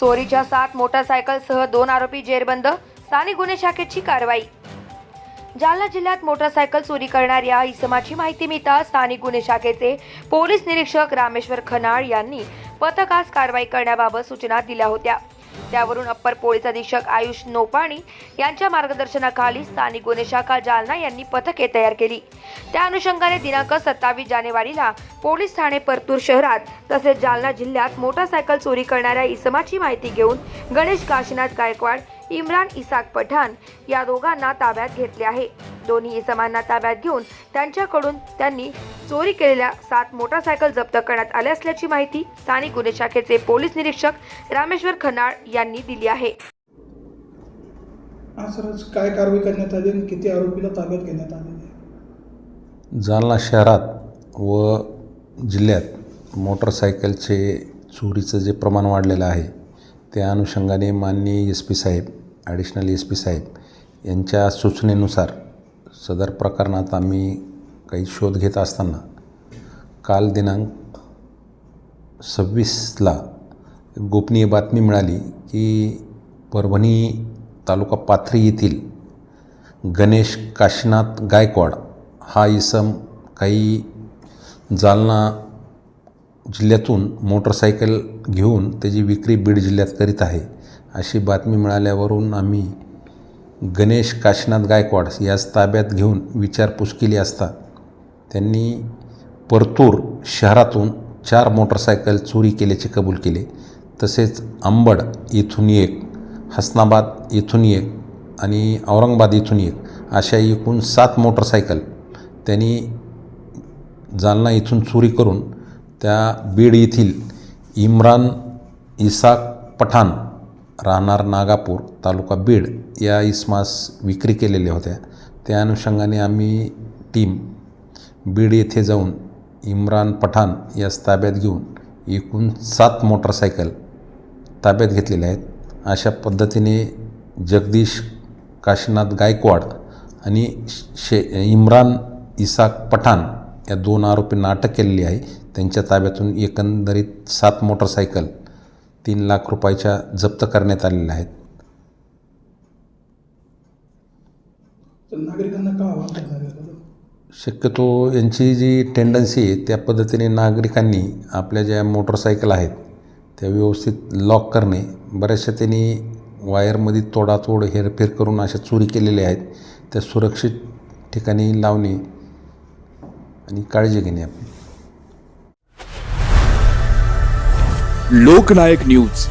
चोरीच्या सात मोटारसायकलसह दोन आरोपी जेरबंद स्थानिक गुन्हे शाखेची कारवाई. जालना जिल्ह्यात मोटारसायकल चोरी करणाऱ्या इसमाची माहिती मिळताच स्थानिक गुन्हे शाखेचे पोलीस निरीक्षक रामेश्वर खनाळ यांनी पथकास कारवाई करण्याबाबत सूचना दिल्या होत्या. त्यावरून अप्पर पोलीस अधीक्षक आयुष नोपाणी यांच्या मार्गदर्शनाखाली स्थानिक गुन्हे शाखा जालना यांनी पथके तयार केली. त्या अनुषंगाने दिनांक सत्तावीस जानेवारीला पोलीस ठाणे परतूर शहरात तसेच जालना जिल्ह्यात मोटारसायकल चोरी करणाऱ्या इसमाची माहिती घेऊन गणेश काशीनाथ गायकवाड इम्रान इसाक पठाण या दोघांना ताब्यात घेतले आहे. दोन्ही इसमांना ताब्यात घेऊन त्यांच्याकडून त्यांनी चोरी केलेल्या सात मोटारसायकल जप्त करण्यात आल्या असल्याची माहिती स्थानिक गुन्हे शाखेचे पोलीस निरीक्षक रामेश्वर खनाळ यांनी दिली आहे. काय कारवाई करण्यात आली आणि किती आरोपीला ताब्यात घेण्यात आहे? जालना शहरात व जिल्ह्यात मोटरसायकलचे चोरीचं जे प्रमाण वाढलेलं आहे त्या अनुषंगाने माननीय एस पी साहेब ॲडिशनल एस पी साहेब यांच्या सूचनेनुसार सदर प्रकरणात आम्ही काही शोध घेत असताना काल दिनांक सव्वीसला गोपनीय बातमी मिळाली की परभणी तालुका पाथरी येथील गणेश काशीनाथ गायकवाड हा इसम काही जालना जिल्ह्यातून मोटरसायकल घेऊन त्याची विक्री बीड जिल्ह्यात करीत आहे. अशी बातमी मिळाल्यावरून आम्ही गणेश काशीनाथ गायकवाड याच ताब्यात घेऊन विचारपूस केली असता त्यांनी परतूर शहरातून चार मोटरसायकल चोरी केल्याचे कबूल केले. तसेच अंबड येथून एक हसनाबाद येथून एक आणि औरंगाबाद येथून एक अशा एकूण सात मोटरसायकल त्यांनी जालना इथून चोरी करून त्या बीड येथील इम्रान इसाक पठाण राहणार नागापूर तालुका बीड या इस्मास विक्री केलेल्या होत्या. त्या अनुषंगाने आम्ही टीम बीड येथे जाऊन इम्रान पठाण यास ताब्यात घेऊन एकूण सात मोटरसायकल ताब्यात घेतलेल्या आहेत. अशा पद्धतीने जगदीश काशीनाथ गायकवाड आणि शे इम्रान इसाक पठाण या दोन आरोपींना अटक केलेली आहे. त्यांच्या ताब्यातून एकंदरीत सात मोटरसायकल तीन लाख रुपयाच्या जप्त करण्यात आलेल्या आहेत. नागरिकांना का शक्यतो यांची जी टेंडन्सी आहे त्या पद्धतीने नागरिकांनी आपल्या ज्या मोटरसायकल आहेत त्या व्यवस्थित लॉक करणे बऱ्याचशा त्यांनी वायरमध्ये तोडातोड हेरफेर करून अशा चोरी केलेल्या आहेत त्या सुरक्षित ठिकाणी लावणे आणि काळजी घेणे आपण लोकनायक न्यूज.